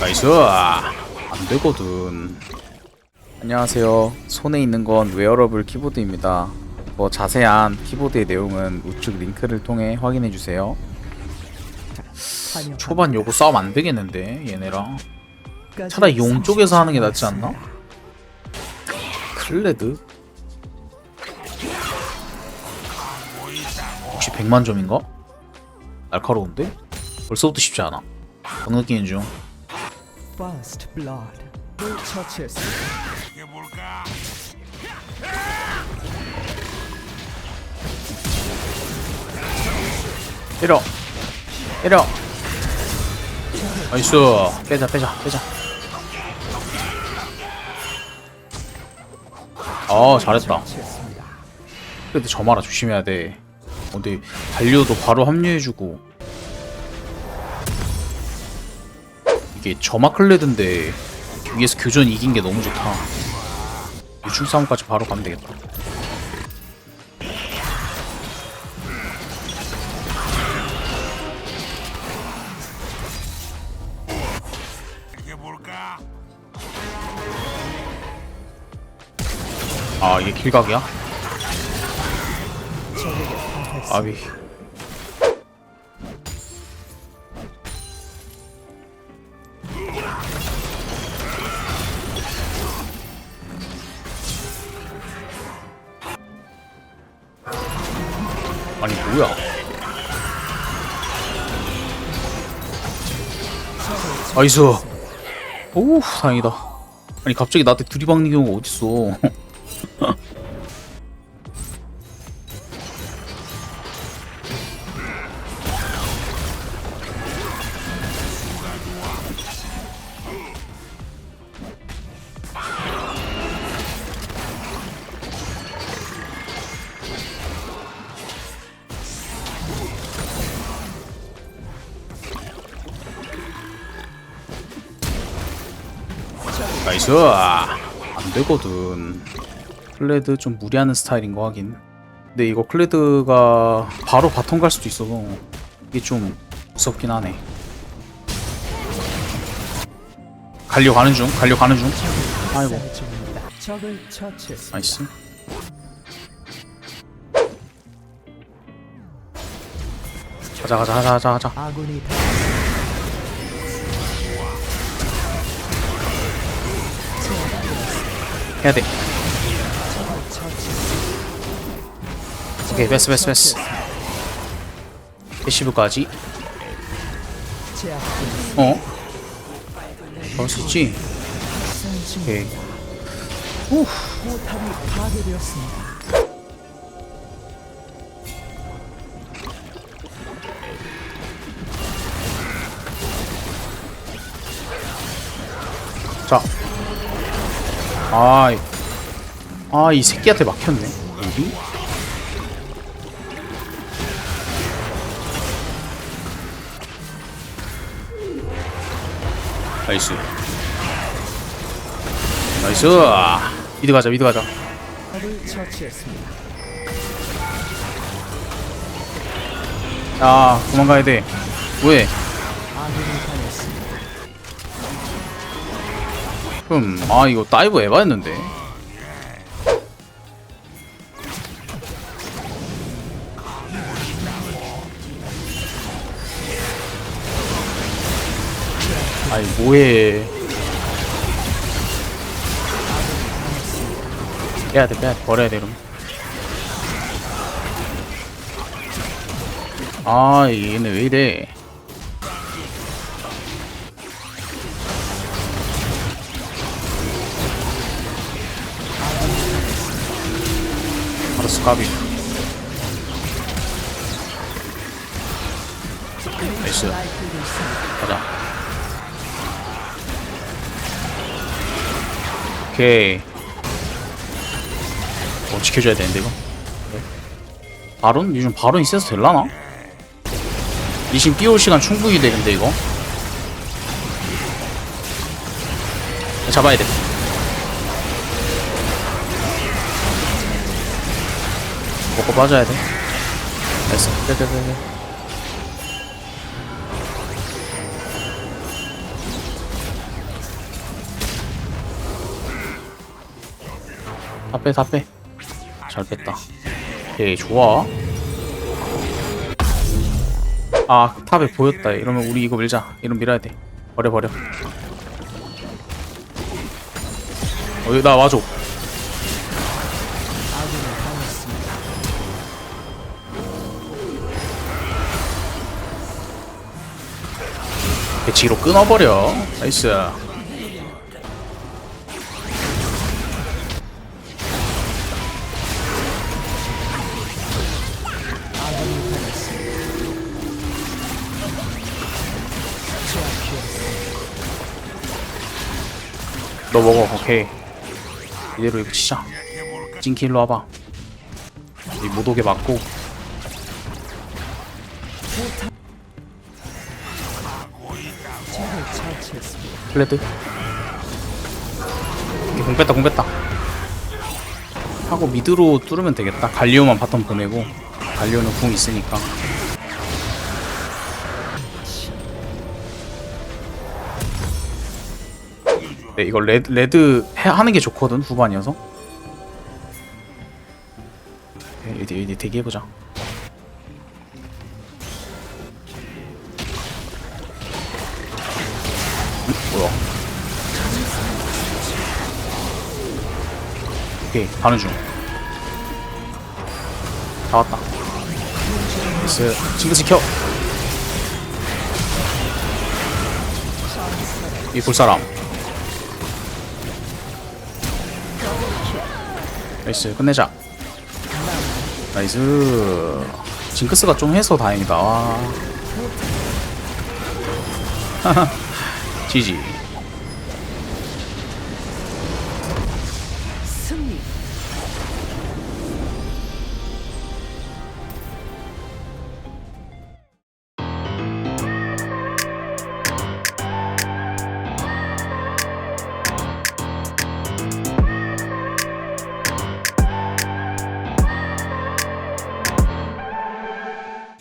나이스. 안 되거든. 안녕하세요. 손에 있는 건 웨어러블 키보드입니다. 뭐 자세한 키보드의 내용은 우측 링크를 통해 확인해 주세요. 초반 요거 싸움 안 되겠는데 얘네랑. 차라리 용 쪽에서 하는 게 낫지 않나? 클레드? 혹시 100만 점인가? 날카로운데? 벌써부터 쉽지 않아. 어느 느끼는 중 First blood. 을 처치했습니다. 때려 때려 나이스 빼자 빼자 빼자 아 잘했다 처치했습니다. 근데 저 마라 조심해야 돼 어, 근데 달려도 바로 합류해주고 이게 저마 클레드인데 위에서 교전 이긴 게 너무 좋다. 유충 싸움까지 바로 가면 되겠다. 아 이게 길각이야? 아비 뭐야? 나이스 오 다행이다. 아니 갑자기 나한테 들이박는 경우가 어딨어 나이스. 안 되거든. 클레드 좀 무리하는 스타일인 거 하긴 근데 이거 클레드가 바로 바텀 갈 수도 있어서 이게 좀 무섭긴 하네. 갈려 가는 중 갈려 가는 중. 아이고. 나이스. 가자 가자 가자 가자 가자 해야 돼. 오케이 베스 베스 베스 패시브까지. 어? 그럴 수 있지 오케이 포탑이 파괴되었습니다. 아이. 아, 이 새끼한테 막혔네. 여기? 나이스. 나이스. 미드 가자, 미드 가자. 야, 도망가야 돼. 왜? 흠, 아, 이거 다이브 에바였는데. 아이, 뭐해. 빼야 돼, 빼야 돼. 버려야 돼, 이러면. 아, 얘네 왜 이래. 알았어, 까비. 나이스. 가자. 오케이. 어, 지켜줘야 되는데, 이거. 바론? 요즘 바론 있어서 될라나? 리신 띄울 시간 충분히 되는데, 이거. 잡아야 돼. 먹고 빠져야 돼. 됐어. 빼빼빼빼. 다 빼, 다 빼. 잘 뺐다. 오케이, 좋아. 아, 탑에 보였다. 이러면 우리 이거 밀자. 이러면 밀어야 돼. 버려, 버려. 어, 나 와줘. 배치로 끊어버려. 나이스. 너 먹어. 오케이. 이대로 이거 치자. 찐킬로 와봐. 이 못 오게 막고. 플레드. 오케이, 공 뺐다, 공 뺐다. 하고 미드로 뚫으면 되겠다. 갈리오만 바텀 보내고. 갈리오는 궁 있으니까. 네, 이거 레드, 레드 해, 하는 게 좋거든, 후반이어서. 네, 이제, 이제 대기해보자. 뭐야? 오케이, 가는 중. 다 왔다. 나이스. 친구 지켜. 이 볼 사람. 나이스, 끝내자. 나이스. 징크스가 좀 해서 다행이다. 와. 지